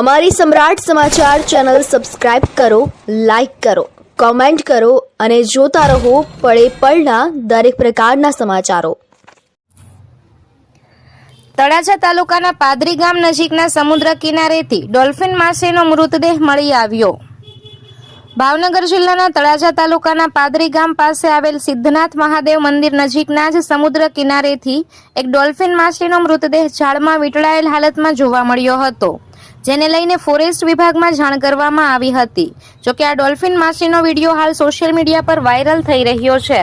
અમારી સમ્રાટ સમાચાર channel subscribe કરો, લાઇક કરો, કોમેન્ટ કરો અને જોતા રહો પળે પળના દરેક પ્રકારના સમાચારો. તળાજા તાલુકાના પાદરી ગામ નજીકના સમુદ્ર કિનારેથી ડોલ્ફિન માછલીનો મૃતદેહ મળી આવ્યો. ભાવનગર જિલ્લાના તળાજા તાલુકાના પાદરી ગામ પાસે આવેલ સિદ્ધનાથ મહાદેવ મંદિર નજીકના જ સમુદ્ર કિનારેથી એક ડોલ્ફિન માછલીનો મૃતદેહ ઝાડમાં વીંટળાયેલ હાલતમાં જોવા મળ્યો હતો. જેને લઈને ફોરેસ્ટ વિભાગમાં જાણ કરવામાં આવી હતી. જોકે આ ડોલ્ફિન માછલીનો વીડિયો હાલ સોશિયલ મીડિયા પર વાયરલ થઈ રહ્યો છે.